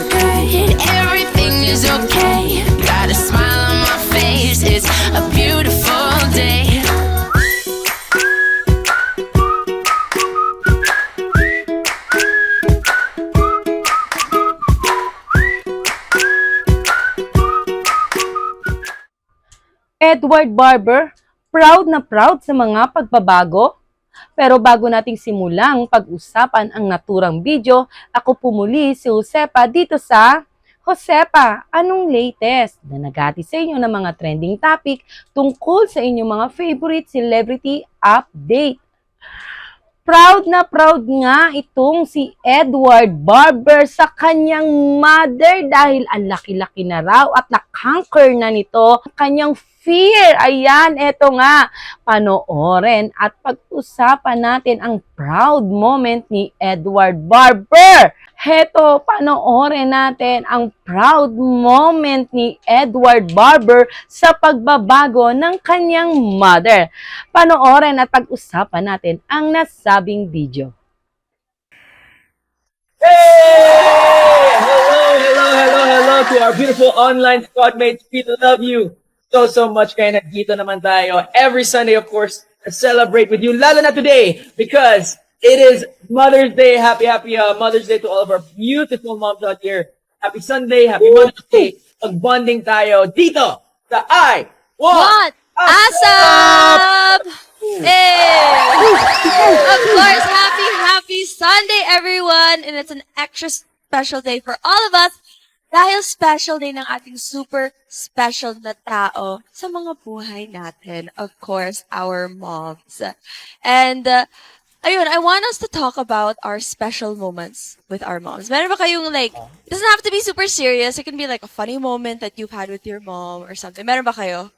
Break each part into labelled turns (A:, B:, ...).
A: okay. Everything is okay. Got a smile on my face. It's a beautiful day.
B: Edward Barber, proud na proud sa mga pagbabago? Pero bago nating simulang pag-usapan ang naturang video, ako pumuli si Josepa dito sa Josepa, anong latest na nagati sa inyo ng mga trending topic tungkol sa inyong mga favorite celebrity update? Proud na proud nga itong si Edward Barber sa kanyang mother dahil ang laki-laki na raw at na-conquer na nito ang kanyang fear. Ayan, eto nga. Panoorin at pag-usapan natin ang proud moment ni Edward Barber. Heto, panoorin natin ang proud moment ni Edward Barber sa pagbabago ng kanyang mother. Panoorin at pag-usapan natin ang nasabing video.
C: Hey! Hello, hello, hello, hello to our beautiful online squad mates. We love you so, so much. Kaya nandito naman tayo every Sunday, of course, to celebrate with you. Lalo na today because it is Mother's Day. Happy, happy uh, Mother's Day to all of our beautiful moms out here. Happy Sunday, happy Mother's Day. Pag-bonding tayo dito sa I Want
D: What? Asap! Hey! Of course, happy, happy Sunday, everyone! And it's an extra special day for all of us dahil special day ng ating super special na tao sa mga buhay natin. Of course, our moms. And, uh, ayun, I want us to talk about our special moments with our moms. Meron ba kayong like, it doesn't have to be super serious. It can be like a funny moment that you've had with your mom or something. Meron ba kayo?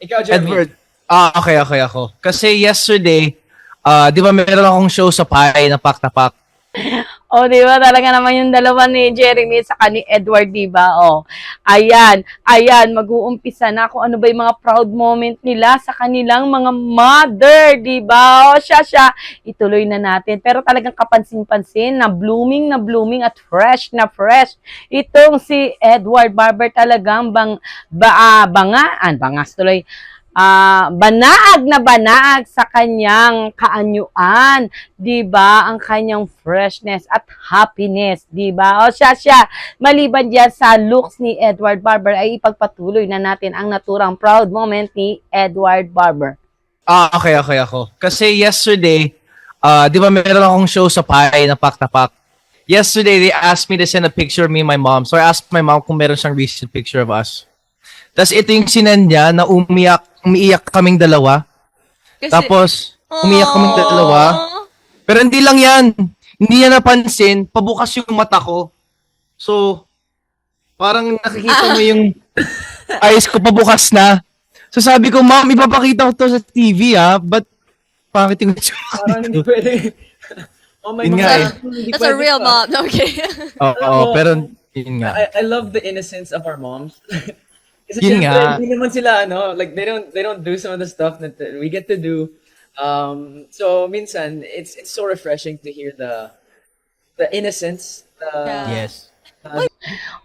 C: Ikaw, Jeremy.
E: Edward. Ah, okay, okay ako. Kasi yesterday, ah, di ba meron akong show sa Pai na Pak na Pak.
B: O, di ba? Talaga naman yung dalawa ni Jeremy sa ni Edward, di ba? O, ayan, ayan, mag-uumpisa na kung ano ba yung mga proud moment nila sa kanilang mga mother, di ba? O, siya, siya, ituloy na natin. Pero talagang kapansin-pansin na blooming na blooming at fresh na fresh. Itong si Edward Barber talagang bang, ba, ah, bangaan, bangas tuloy, ah banaag na banaag sa kanyang kaanyuan, 'di ba? Ang kanyang freshness at happiness, 'di ba? O siya siya, maliban diyan sa looks ni Edward Barber ay ipagpatuloy na natin ang naturang proud moment ni Edward Barber.
E: Ah, okay, okay ako. Kasi yesterday, ah, di ba meron akong show sa Pai na Pak na Pak. Yesterday, they asked me to send a picture of me and my mom. So I asked my mom kung meron siyang recent picture of us. Tapos ito yung sinend niya na umiyak, umiiyak kaming dalawa.
D: Kasi,
E: Tapos, umiyak kaming dalawa. Pero hindi lang yan. Hindi niya napansin, pabukas yung mata ko. So, parang nakikita mo yung eyes ko pabukas na. So sabi ko, ma'am, ipapakita ko to sa TV ha, but pangit yung
C: Parang hindi pwede. oh my
E: Yun
C: God.
E: nga eh.
C: Hindi
D: That's a
C: pwede
D: real
C: pa.
D: mom. Okay.
E: Oo, oo, pero yun nga.
C: I, I love the innocence of our moms. Kasi
E: Yun
C: syempre,
E: nga.
C: hindi naman sila, ano, like, they don't, they don't do some of the stuff that uh, we get to do. Um, so, minsan, it's, it's so refreshing to hear the, the innocence. The,
D: Yeah.
E: Yes.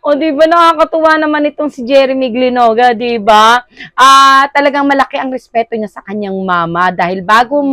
B: O, di ba nakakatuwa naman itong si Jeremy Glinoga, di ba? Ah, talagang malaki ang respeto niya sa kanyang mama dahil bago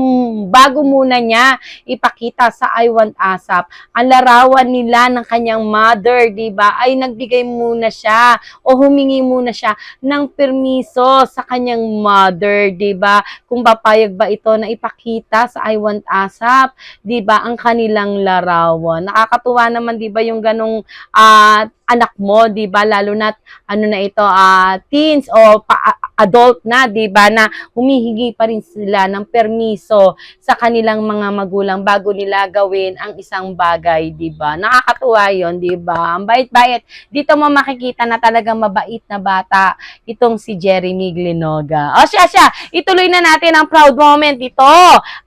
B: bago muna niya ipakita sa I Want ASAP ang larawan nila ng kanyang mother, di ba? Ay nagbigay muna siya o humingi muna siya ng permiso sa kanyang mother, di ba? Kung papayag ba ito na ipakita sa I Want ASAP, di ba? Ang kanilang larawan. Nakakatuwa naman, di ba, yung ganong ah, anak mo, 'di ba? Lalo na ano na ito, ah, teens o pa- adult na, 'di ba? Na humihingi pa rin sila ng permiso sa kanilang mga magulang bago nila gawin ang isang bagay, 'di ba? Nakakatuwa 'yon, 'di ba? Ang bait-bait. Dito mo makikita na talagang mabait na bata itong si Jeremy Glinoga. O siya siya, ituloy na natin ang proud moment ito.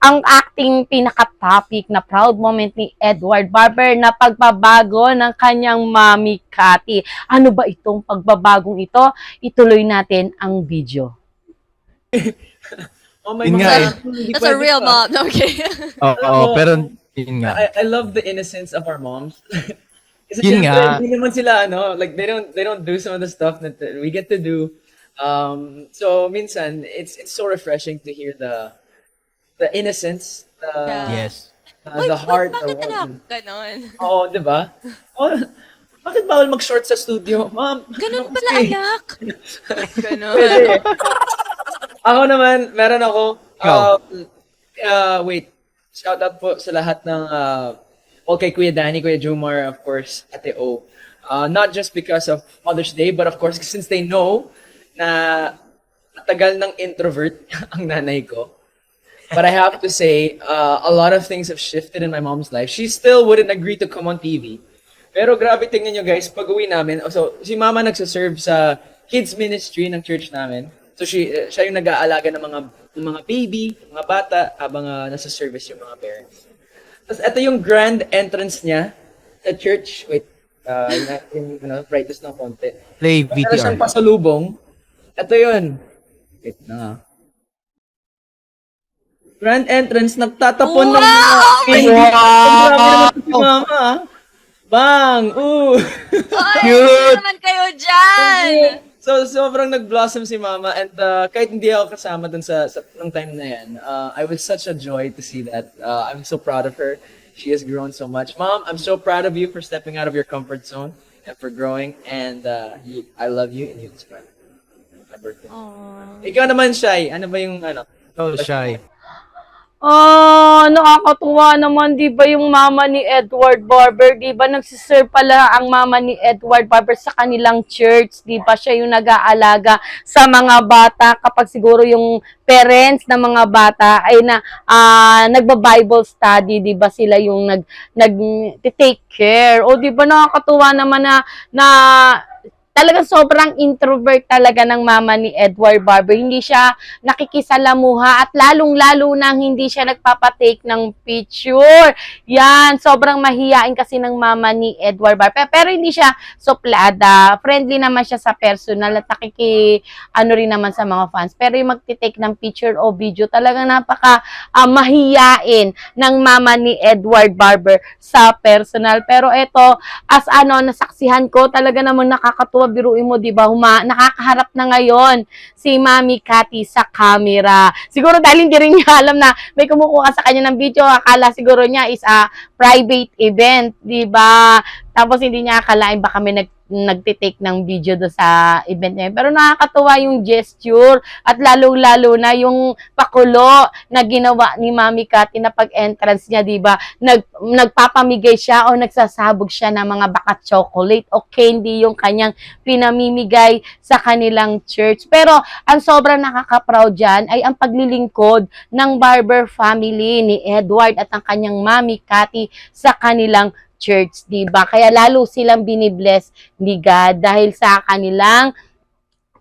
B: Ang acting pinaka-topic na proud moment ni Edward Barber na pagbabago ng kanyang mami Cathy. Ano ba itong pagbabagong ito? Ituloy natin ang video.
C: oh my
E: Yun
C: God.
E: nga eh.
C: Hindi
D: That's a
C: pwede
D: real
C: pa.
D: mom. Okay.
E: Oo,
C: Oo.
E: pero yun nga.
C: I, I love the innocence of our moms. Kasi
E: Yun
C: syempre,
E: nga.
C: hindi naman sila, ano, like, they don't, they don't do some of the stuff that we get to do. Um, so, minsan, it's, it's so refreshing to hear the, the innocence, the,
D: Yeah.
E: Yes.
C: uh,
D: Uy,
C: the heart.
D: bakit
C: the
D: anak?
C: warmth.
D: Ganon.
C: Oo, di ba? Oh, bakit bawal mag-short sa studio? Ma'am.
D: Ganon
C: ano
D: pala,
C: kasi?
D: anak.
C: Pwede. ako naman, meron ako,
E: Ikaw.
C: uh, uh, wait, shout out po sa lahat ng, uh, okay, Kuya Danny, Kuya Jumar, of course, Ate O. Uh, not just because of Mother's Day, but of course, since they know na matagal ng introvert ang nanay ko. But I have to say, uh, a lot of things have shifted in my mom's life. She still wouldn't agree to come on TV. Pero grabe, tingnan nyo guys, pag uwi namin, so si mama nagsaserve sa kids ministry ng church namin. So she, uh, siya yung nag-aalaga ng mga, ng mga baby, mga bata, habang uh, nasa service yung mga parents. Tapos ito yung grand entrance niya sa church. Wait, uh, yung, yung ano, brightest ng konti.
E: Play
C: Meron siyang
E: VTR.
C: pasalubong. Ito yun. Wait na nga. Grand entrance, nagtatapon ng mga
D: Wow!
E: Wow!
C: Grabe naman si mama, ah. Bang! Ooh!
D: Ay,
E: Cute.
D: naman kayo dyan?
C: so, sobrang nag-blossom si mama and uh, kahit hindi ako kasama dun sa, sa nung time na yan, uh, I was such a joy to see that. Uh, I'm so proud of her. She has grown so much. Mom, I'm so proud of you for stepping out of your comfort zone and for growing and uh, you, I love you and you inspire me. My birthday. Ikaw naman, Shai. Ano ba yung ano?
E: So shy.
B: Ah, nakakatuwa naman, di ba yung mama ni Edward Barber, di ba nagsiserve pala ang mama ni Edward Barber sa kanilang church, di ba siya yung nag-aalaga sa mga bata kapag siguro yung parents ng mga bata ay na ah, nagba-Bible study, di ba sila yung nag nag take care. O di ba nakakatuwa naman na na talagang sobrang introvert talaga ng mama ni Edward Barber. Hindi siya nakikisalamuha at lalong-lalo nang hindi siya nagpapatake ng picture. Yan, sobrang mahiyain kasi ng mama ni Edward Barber. Pero hindi siya suplada. Friendly naman siya sa personal at nakiki, ano rin naman sa mga fans. Pero yung magtitake ng picture o video, talagang napaka ah, mahiyain ng mama ni Edward Barber sa personal. Pero ito, as ano, nasaksihan ko, talaga namang nakakatuwa, biruin mo, di ba, huma, nakakaharap na ngayon si Mami Cathy sa camera. Siguro dahil hindi rin niya alam na may kumukuha sa kanya ng video, akala siguro niya is a private event, di ba? Tapos hindi niya akalain baka may nag nagtitake ng video do sa event niya. Pero nakakatuwa yung gesture at lalong-lalo na yung pakulo na ginawa ni Mami Cathy na pag-entrance niya, di ba? Nag, nagpapamigay siya o nagsasabog siya ng mga baka chocolate o candy yung kanyang pinamimigay sa kanilang church. Pero ang sobrang nakaka-proud dyan ay ang paglilingkod ng Barber family ni Edward at ang kanyang Mami Cathy sa kanilang church, 'di ba? Kaya lalo silang binibless ni God dahil sa kanilang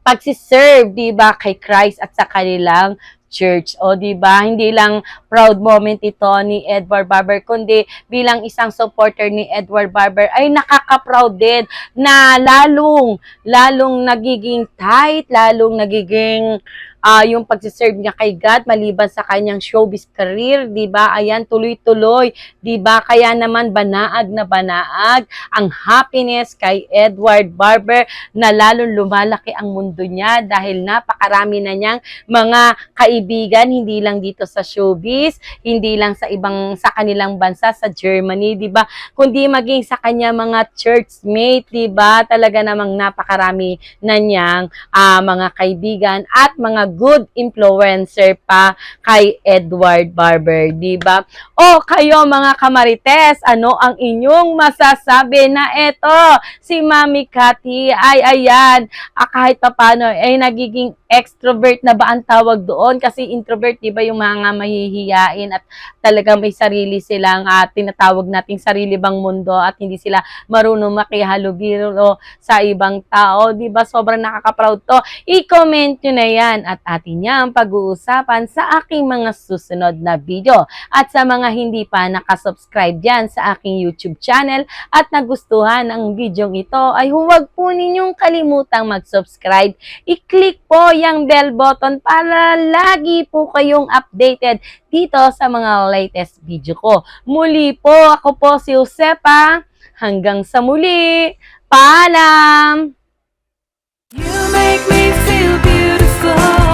B: pagsiserve, 'di ba, kay Christ at sa kanilang church. O 'di ba? Hindi lang proud moment ito ni Edward Barber kundi bilang isang supporter ni Edward Barber ay nakaka-proud din na lalong lalong nagiging tight, lalong nagiging ah yung pagsiserve niya kay God maliban sa kanyang showbiz career, 'di ba? Ayan tuloy-tuloy, 'di ba? Kaya naman banaag na banaag ang happiness kay Edward Barber na lalong lumalaki ang mundo niya dahil napakarami na niyang mga kaibigan hindi lang dito sa showbiz, hindi lang sa ibang sa kanilang bansa sa Germany, 'di ba? Kundi maging sa kanya mga churchmate, 'di ba? Talaga namang napakarami na niyang ah, mga kaibigan at mga good influencer pa kay Edward Barber, 'di ba? O kayo mga kamarites, ano ang inyong masasabi na eto si Mami Cathy ay ayan, ah, kahit papano ay nagiging extrovert na ba ang tawag doon kasi introvert 'di ba yung mga mahihiyain at talagang may sarili silang at tinatawag nating sarili bang mundo at hindi sila marunong makihalubilo sa ibang tao, 'di ba? Sobrang nakaka-proud 'to. I-comment nyo na 'yan at atin niyang pag-uusapan sa aking mga susunod na video. At sa mga hindi pa nakasubscribe dyan sa aking YouTube channel at nagustuhan ang video ito ay huwag po ninyong kalimutang mag-subscribe. I-click po yung bell button para lagi po kayong updated dito sa mga latest video ko. Muli po, ako po si Josepa. Hanggang sa muli, paalam! You make me feel beautiful